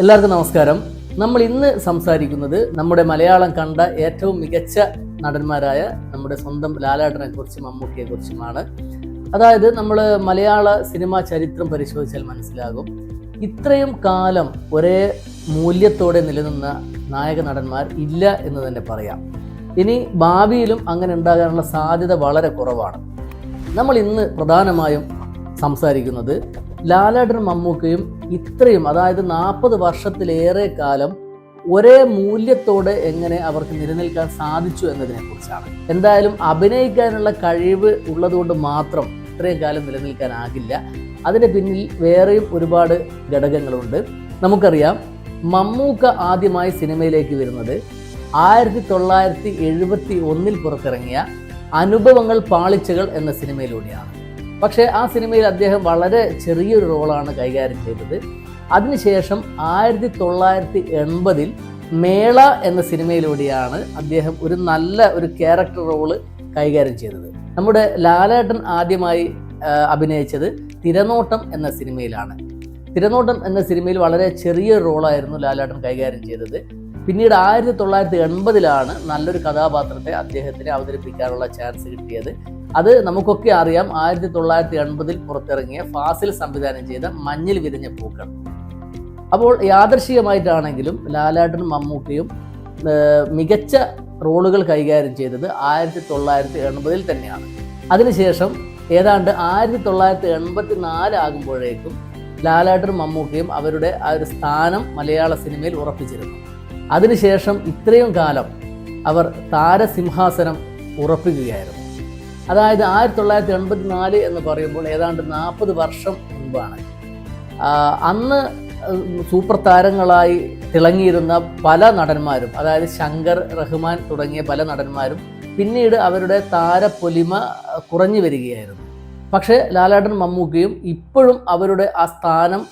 എല്ലാവർക്കും നമസ്കാരം. നമ്മൾ ഇന്ന് സംസാരിക്കുന്നത് നമ്മുടെ മലയാളം കണ്ട ഏറ്റവും മികച്ച നടന്മാരായ നമ്മുടെ സ്വന്തം ലാലാട്ടനെ കുറിച്ചും മമ്മൂട്ടിയെ കുറിച്ചുമാണ്. അതായത് നമ്മൾ മലയാള സിനിമാ ചരിത്രം പരിശോധിച്ചാൽ മനസ്സിലാകും. ഇത്രയും കാലം ഒരേ മൂല്യത്തോടെ നിലനിന്ന നായക നടന്മാർ ഇല്ല എന്ന് തന്നെ പറയാം. ഇനി ഭാവിയിലും അങ്ങനെ ഉണ്ടാകാനുള്ള സാധ്യത വളരെ കുറവാണ്. നമ്മൾ ഇന്ന് പ്രധാനമായും സംസാരിക്കുന്നത് ലാലേട്ടനും മമ്മൂക്കയും ഇത്രയും അതായത് നാൽപ്പത് വർഷത്തിലേറെ കാലം ഒരേ മൂല്യത്തോടെ എങ്ങനെ അവർക്ക് നിലനിൽക്കാൻ സാധിച്ചു എന്നതിനെ കുറിച്ചാണ് എന്തായാലും അഭിനയിക്കാനുള്ള കഴിവ് ഉള്ളതുകൊണ്ട് മാത്രം ഇത്രയും കാലം നിലനിൽക്കാനാകില്ല. അതിന് പിന്നിൽ വേറെയും ഒരുപാട് ഘടകങ്ങളുണ്ട്. നമുക്കറിയാം മമ്മൂക്ക ആദ്യമായി സിനിമയിലേക്ക് വരുന്നത് ആയിരത്തി തൊള്ളായിരത്തി എഴുപത്തി ഒന്നിൽ പുറത്തിറങ്ങിയ അനുഭവങ്ങൾ പാളിച്ചകൾ എന്ന സിനിമയിലൂടെയാണ്. പക്ഷേ ആ സിനിമയിൽ അദ്ദേഹം വളരെ ചെറിയൊരു റോളാണ് കൈകാര്യം ചെയ്തത്. അതിനുശേഷം ആയിരത്തി തൊള്ളായിരത്തി എൺപതിൽ മേള എന്ന സിനിമയിലൂടെയാണ് അദ്ദേഹം ഒരു നല്ല ഒരു ക്യാരക്ടർ റോൾ കൈകാര്യം ചെയ്തത്. നമ്മുടെ ലാലേട്ടൻ ആദ്യമായി അഭിനയിച്ചത് തിരനോട്ടം എന്ന സിനിമയിലാണ്. തിരനോട്ടം എന്ന സിനിമയിൽ വളരെ ചെറിയ റോളായിരുന്നു ലാലേട്ടൻ കൈകാര്യം ചെയ്തത്. പിന്നീട് ആയിരത്തി തൊള്ളായിരത്തി എൺപതിലാണ് നല്ലൊരു കഥാപാത്രത്തെ അദ്ദേഹത്തിന് അവതരിപ്പിക്കാനുള്ള ചാൻസ് കിട്ടിയത് അത് നമുക്കൊക്കെ അറിയാം. ആയിരത്തി തൊള്ളായിരത്തി എൺപതിൽ പുറത്തിറങ്ങിയ ഫാസിൽ സംവിധാനം ചെയ്ത മഞ്ഞിൽ വിരിഞ്ഞ പൂക്കൾ. അപ്പോൾ യാദർശികമായിട്ടാണെങ്കിലും ലാലാട്ടനും മമ്മൂക്കയും മികച്ച റോളുകൾ കൈകാര്യം ചെയ്തത് ആയിരത്തി തൊള്ളായിരത്തി എൺപതിൽ തന്നെയാണ്. അതിനുശേഷം ഏതാണ്ട് ആയിരത്തി തൊള്ളായിരത്തി എൺപത്തി നാലാകുമ്പോഴേക്കും ആകുമ്പോഴേക്കും മമ്മൂട്ടിയും അവരുടെ ആ ഒരു സ്ഥാനം മലയാള സിനിമയിൽ ഉറപ്പിച്ചിരുന്നു. അതിനുശേഷം ഇത്രയും കാലം അവർ താരസിംഹാസനം ഉറപ്പിക്കുകയായിരുന്നു. അതായത് ആയിരത്തി തൊള്ളായിരത്തി എൺപത്തി നാല് എന്ന് പറയുമ്പോൾ ഏതാണ്ട് നാൽപ്പത് വർഷം മുൻപാണ് അന്ന് സൂപ്പർ താരങ്ങളായി തിളങ്ങിയിരുന്ന പല നടന്മാരും അതായത് ശങ്കർ റഹ്മാൻ തുടങ്ങിയ പല നടന്മാരും പിന്നീട് അവരുടെ താരപ്പൊലിമ കുറഞ്ഞു വരികയായിരുന്നു. പക്ഷേ ലാലാടൻ മമ്മൂക്കയും ഇപ്പോഴും അവരുടെ ആ സ്ഥാനം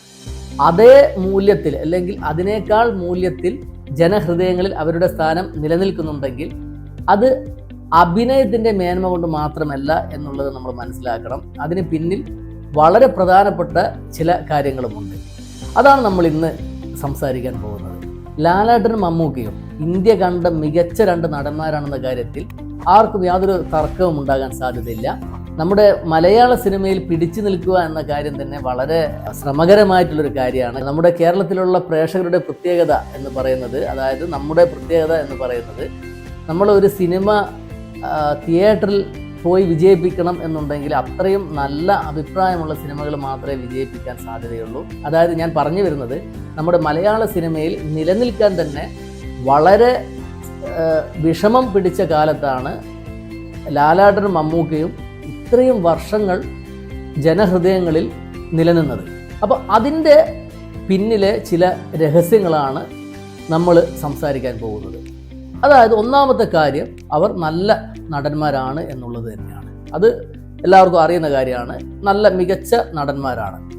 അതേ മൂല്യത്തിൽ അല്ലെങ്കിൽ അതിനേക്കാൾ മൂല്യത്തിൽ ജനഹൃദയങ്ങളിൽ അവരുടെ സ്ഥാനം നിലനിൽക്കുന്നുണ്ടെങ്കിൽ അത് അഭിനയത്തിന്റെ മേന്മ കൊണ്ട് മാത്രമല്ല എന്നുള്ളത് നമ്മൾ മനസ്സിലാക്കണം. അതിന് പിന്നിൽ വളരെ പ്രധാനപ്പെട്ട ചില കാര്യങ്ങളുമുണ്ട്. അതാണ് നമ്മൾ ഇന്ന് സംസാരിക്കാൻ പോകുന്നത്. ലാലാട്ടനും മമ്മൂക്കയും ഇന്ത്യ കണ്ട മികച്ച രണ്ട് നടന്മാരാണെന്ന കാര്യത്തിൽ ആർക്കും യാതൊരു തർക്കവും ഉണ്ടാകാൻ സാധ്യതയില്ല. നമ്മുടെ മലയാള സിനിമയിൽ പിടിച്ചു നിൽക്കുക എന്ന കാര്യം തന്നെ വളരെ ശ്രമകരമായിട്ടുള്ളൊരു കാര്യമാണ്. നമ്മുടെ കേരളത്തിലുള്ള പ്രേക്ഷകരുടെ പ്രത്യേകത എന്ന് പറയുന്നത് അതായത് നമ്മുടെ പ്രത്യേകത എന്ന് പറയുന്നത് നമ്മൾ ഒരു സിനിമ തിയേറ്ററിൽ പോയി വിജയിപ്പിക്കണം എന്നുണ്ടെങ്കിൽ അത്രയും നല്ല അഭിപ്രായമുള്ള സിനിമകൾ മാത്രമേ വിജയിപ്പിക്കാൻ സാധ്യതയുള്ളൂ. അതായത് ഞാൻ പറഞ്ഞു വരുന്നത് നമ്മുടെ മലയാള സിനിമയിൽ നിലനിൽക്കാൻ തന്നെ വളരെ വിഷമം പിടിച്ച കാലത്താണ് ലാലാട്ടനും മമ്മൂക്കയും ഇത്രയും വർഷങ്ങൾ ജനഹൃദയങ്ങളിൽ നിലനിന്നത്. അപ്പോൾ അതിന്റെ പിന്നിലെ ചില രഹസ്യങ്ങളാണ് നമ്മൾ സംസാരിക്കാൻ പോകുന്നത്. അതായത് ഒന്നാമത്തെ കാര്യം അവർ നല്ല നടന്മാരാണ് എന്നുള്ളത് തന്നെയാണ്. അത് എല്ലാവർക്കും അറിയുന്ന കാര്യമാണ്. നല്ല മികച്ച നടന്മാരാണ്.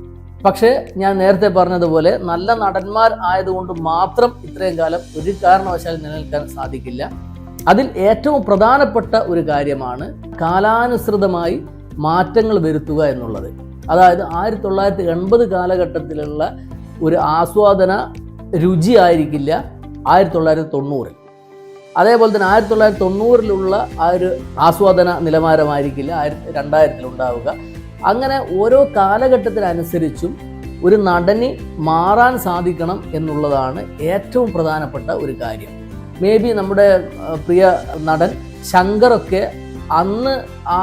പക്ഷേ ഞാൻ നേരത്തെ പറഞ്ഞതുപോലെ നല്ല നടന്മാർ ആയതുകൊണ്ട് മാത്രം ഇത്രയും കാലം ഒരു കാരണവശാലും നിലനിൽക്കാൻ സാധിക്കില്ല. അതിൽ ഏറ്റവും പ്രധാനപ്പെട്ട ഒരു കാര്യമാണ് കാലാനുസൃതമായി മാറ്റങ്ങൾ വരുത്തുക എന്നുള്ളത്. അതായത് ആയിരത്തി തൊള്ളായിരത്തി എൺപത് കാലഘട്ടത്തിലുള്ള ഒരു ആസ്വാദന രുചി ആയിരിക്കില്ല ആയിരത്തി തൊള്ളായിരത്തി തൊണ്ണൂറിൽ അതേപോലെ തന്നെ ആയിരത്തി തൊള്ളായിരത്തി തൊണ്ണൂറിലുള്ള ആ ഒരു ആസ്വാദന നിലവാരമായിരിക്കില്ല. ആയിരത്തി രണ്ടായിരത്തിലുണ്ടാവുക. അങ്ങനെ ഓരോ കാലഘട്ടത്തിനനുസരിച്ചും ഒരു നടന് മാറാൻ സാധിക്കണം എന്നുള്ളതാണ് ഏറ്റവും പ്രധാനപ്പെട്ട ഒരു കാര്യം. മേ ബി നമ്മുടെ പ്രിയ നടൻ ശങ്കറൊക്കെ അന്ന് ആ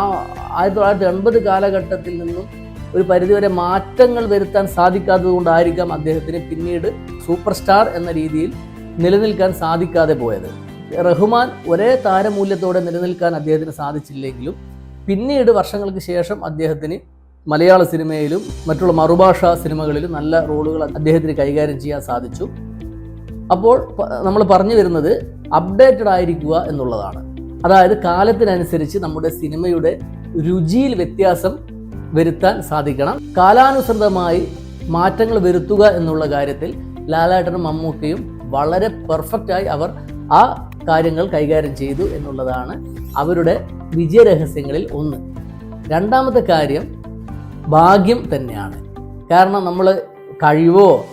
ആയിരത്തി തൊള്ളായിരത്തി എൺപത് കാലഘട്ടത്തിൽ നിന്നും ഒരു പരിധിവരെ മാറ്റങ്ങൾ വരുത്താൻ സാധിക്കാത്തത് കൊണ്ടായിരിക്കാം അദ്ദേഹത്തിന് പിന്നീട് സൂപ്പർ സ്റ്റാർ എന്ന രീതിയിൽ നിലനിൽക്കാൻ സാധിക്കാതെ പോയത്. റഹ്മാൻ ഒരേ താരമൂല്യത്തോടെ നിലനിൽക്കാൻ അദ്ദേഹത്തിന് സാധിച്ചില്ലെങ്കിലും പിന്നീട് വർഷങ്ങൾക്ക് ശേഷം അദ്ദേഹത്തിന് മലയാള സിനിമയിലും മറ്റുള്ള മറുഭാഷ സിനിമകളിലും നല്ല റോളുകൾ അദ്ദേഹത്തിന് കൈകാര്യം ചെയ്യാൻ സാധിച്ചു. അപ്പോൾ നമ്മൾ പറഞ്ഞു വരുന്നത് അപ്ഡേറ്റഡ് ആയിരിക്കുക എന്നുള്ളതാണ്. അതായത് കാലത്തിനനുസരിച്ച് നമ്മുടെ സിനിമയുടെ രുചിയിൽ വ്യത്യാസം വരുത്താൻ സാധിക്കണം. കാലാനുസൃതമായി മാറ്റങ്ങൾ വരുത്തുക എന്നുള്ള കാര്യത്തിൽ ലാലേട്ടനും മമ്മൂക്കയും വളരെ പെർഫെക്റ്റായി അവർ ആ കാര്യങ്ങൾ കൈകാര്യം ചെയ്തു എന്നുള്ളതാണ് അവരുടെ വിജയരഹസ്യങ്ങളിൽ ഒന്ന്. രണ്ടാമത്തെ കാര്യം ഭാഗ്യം തന്നെയാണ്. കാരണം നമ്മൾ കഴിവോ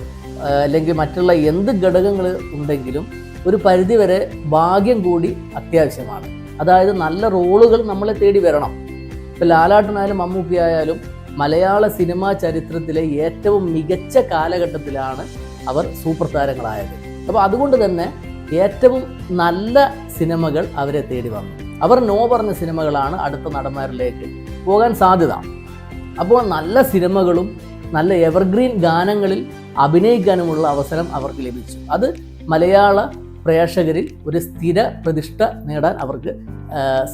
അല്ലെങ്കിൽ മറ്റുള്ള എന്ത് ഘടകങ്ങൾ ഉണ്ടെങ്കിലും ഒരു പരിധിവരെ ഭാഗ്യം കൂടി അത്യാവശ്യമാണ്. അതായത് നല്ല റോളുകൾ നമ്മളെ തേടി വരണം. ഇപ്പം ലാലാട്ടനായാലും മമ്മൂക്കി ആയാലും മലയാള സിനിമാ ചരിത്രത്തിലെ ഏറ്റവും മികച്ച കാലഘട്ടത്തിലാണ് അവർ സൂപ്പർ താരങ്ങളായത്. അപ്പോൾ അതുകൊണ്ട് തന്നെ ഏറ്റവും നല്ല സിനിമകൾ അവരെ തേടി വന്നു. അവർ നോ പറഞ്ഞ സിനിമകളാണ് അടുത്ത നടന്മാരിലേക്ക് പോകാൻ സാധ്യത. അപ്പോൾ നല്ല സിനിമകളും നല്ല എവർഗ്രീൻ ഗാനങ്ങളിൽ അഭിനയിക്കാനുമുള്ള അവസരം അവർക്ക് ലഭിച്ചു. അത് മലയാള പ്രേക്ഷകരിൽ ഒരു സ്ഥിര പ്രതിഷ്ഠ നേടാൻ അവർക്ക്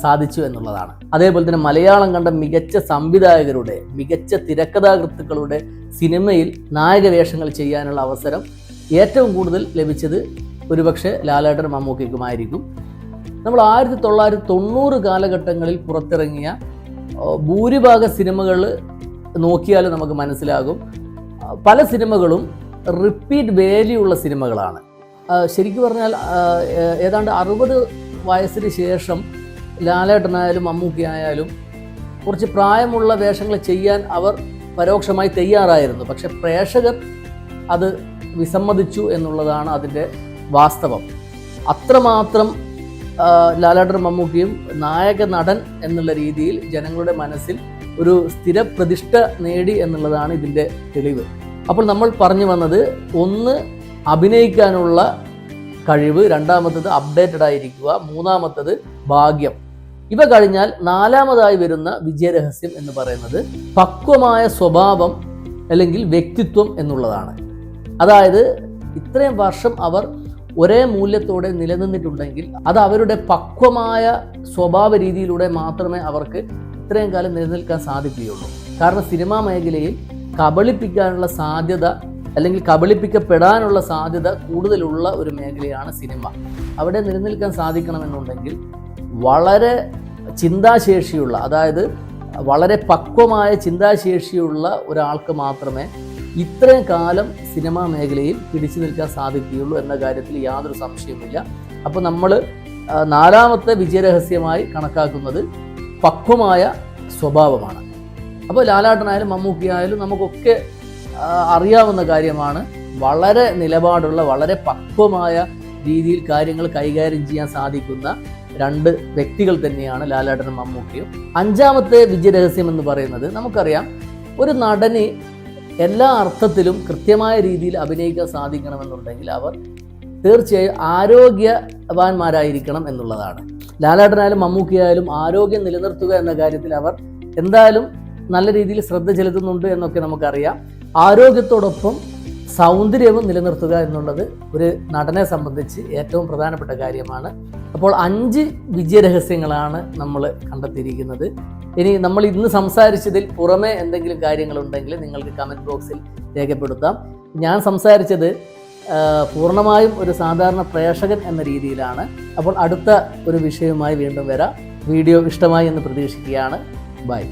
സാധിച്ചു എന്നുള്ളതാണ്. അതേപോലെ തന്നെ മലയാളം കണ്ട മികച്ച സംവിധായകരുടെ മികച്ച തിരക്കഥാകൃത്തുക്കളുടെ സിനിമയിൽ നായക വേഷങ്ങൾ ചെയ്യാനുള്ള അവസരം ഏറ്റവും കൂടുതൽ ലഭിച്ചത് ഒരുപക്ഷെ ലാലേട്ടൻ മമ്മൂക്കയ്ക്കുമായിരിക്കും നമ്മൾ ആയിരത്തി തൊള്ളായിരത്തി തൊണ്ണൂറ് കാലഘട്ടങ്ങളിൽ പുറത്തിറങ്ങിയ ഭൂരിഭാഗ സിനിമകൾ നോക്കിയാൽ നമുക്ക് മനസ്സിലാകും. പല സിനിമകളും റിപ്പീറ്റ് വേലിയുള്ള സിനിമകളാണ്. ശരിക്കും പറഞ്ഞാൽ ഏതാണ്ട് അറുപത് വയസ്സിന് ശേഷം ലാലേട്ടനായാലും മമ്മൂക്കയായാലും കുറച്ച് പ്രായമുള്ള വേഷങ്ങൾ ചെയ്യാൻ അവർ പരോക്ഷമായി തയ്യാറായിരുന്നു. പക്ഷെ പ്രേക്ഷകർ അത് വിസമ്മതിച്ചു എന്നുള്ളതാണ് അതിന്റെ വാസ്തവം. അത്രമാത്രം ലാലാട്ടർ മമ്മൂക്കിയും നായക നടൻ എന്നുള്ള രീതിയിൽ ജനങ്ങളുടെ മനസ്സിൽ ഒരു സ്ഥിരപ്രതിഷ്ഠ നേടി എന്നുള്ളതാണ് ഇതിന്റെ തെളിവ്. അപ്പോൾ നമ്മൾ പറഞ്ഞു വന്നത് ഒന്ന് അഭിനയിക്കാനുള്ള കഴിവ് രണ്ടാമത്തത് അപ്ഡേറ്റഡ് ആയിരിക്കുക മൂന്നാമത്തത് ഭാഗ്യം. ഇവ കഴിഞ്ഞാൽ നാലാമതായി വരുന്ന വിജയരഹസ്യം എന്ന് പറയുന്നത് പക്വമായ സ്വഭാവം അല്ലെങ്കിൽ വ്യക്തിത്വം എന്നുള്ളതാണ്. അതായത് ഇത്രയും വർഷം അവർ ഒരേ മൂല്യത്തോടെ നിലനിന്നിട്ടുണ്ടെങ്കിൽ അത് അവരുടെ പക്വമായ സ്വഭാവ രീതിയിലൂടെ മാത്രമേ അവർക്ക് ഇത്രയും കാലം നിലനിൽക്കാൻ സാധിക്കുകയുള്ളൂ. കാരണം സിനിമാ മേഖലയിൽ കബളിപ്പിക്കാനുള്ള സാധ്യത അല്ലെങ്കിൽ കബളിപ്പിക്കപ്പെടാനുള്ള സാധ്യത കൂടുതലുള്ള ഒരു മേഖലയാണ് സിനിമ. അവിടെ നിലനിൽക്കാൻ സാധിക്കണമെന്നുണ്ടെങ്കിൽ വളരെ ചിന്താശേഷിയുള്ള അതായത് വളരെ പക്വമായ ചിന്താശേഷിയുള്ള ഒരാൾക്ക് മാത്രമേ ഇത്രയും കാലം സിനിമാ മേഖലയിൽ പിടിച്ചു നിൽക്കാൻ സാധിക്കുകയുള്ളൂ എന്ന കാര്യത്തിൽ യാതൊരു സംശയവുമില്ല. അപ്പോൾ നമ്മൾ നാലാമത്തെ വിജയരഹസ്യമായി കണക്കാക്കുന്നത് പക്വമായ സ്വഭാവമാണ്. അപ്പോൾ ലാലാട്ടനായാലും മമ്മൂക്കിയായാലും നമുക്കൊക്കെ അറിയാവുന്ന കാര്യമാണ് വളരെ നിലപാടുള്ള വളരെ പക്വമായ രീതിയിൽ കാര്യങ്ങൾ കൈകാര്യം ചെയ്യാൻ സാധിക്കുന്ന രണ്ട് വ്യക്തികൾ തന്നെയാണ് ലാലാട്ടനും മമ്മൂക്കിയും അഞ്ചാമത്തെ വിജയരഹസ്യം എന്ന് പറയുന്നത് നമുക്കറിയാം ഒരു നടന് എല്ലാ അർത്ഥത്തിലും കൃത്യമായ രീതിയിൽ അഭിനയിക്കാൻ സാധിക്കണമെന്നുണ്ടെങ്കിൽ അവർ തീർച്ചയായും ആരോഗ്യവാന്മാരായിരിക്കണം എന്നുള്ളതാണ്. ലാലാട്ടനായാലും മമ്മൂക്കിയായാലും ആരോഗ്യം നിലനിർത്തുക എന്ന കാര്യത്തിൽ അവർ എന്തായാലും നല്ല രീതിയിൽ ശ്രദ്ധ ചെലുത്തുന്നുണ്ട് എന്നൊക്കെ നമുക്കറിയാം. ആരോഗ്യത്തോടൊപ്പം സൗന്ദര്യവും നിലനിർത്തുക എന്നുള്ളത് ഒരു നടനെ സംബന്ധിച്ച് ഏറ്റവും പ്രധാനപ്പെട്ട കാര്യമാണ്. അപ്പോൾ അഞ്ച് വിജയരഹസ്യങ്ങളാണ് നമ്മൾ കണ്ടെത്തിയിരിക്കുന്നത്. ഇനി നമ്മൾ ഇന്ന് സംസാരിച്ചതിൽ പുറമെ എന്തെങ്കിലും കാര്യങ്ങളുണ്ടെങ്കിൽ നിങ്ങൾക്ക് കമന്റ് ബോക്സിൽ രേഖപ്പെടുത്താം. ഞാൻ സംസാരിച്ചത് പൂർണമായും ഒരു സാധാരണ പ്രേക്ഷകൻ എന്ന രീതിയിലാണ്. അപ്പോൾ അടുത്ത ഒരു വിഷയവുമായി വീണ്ടും വരാം. വീഡിയോ ഇഷ്ടമായി എന്ന് പ്രതീക്ഷിക്കുകയാണ്. ബൈ.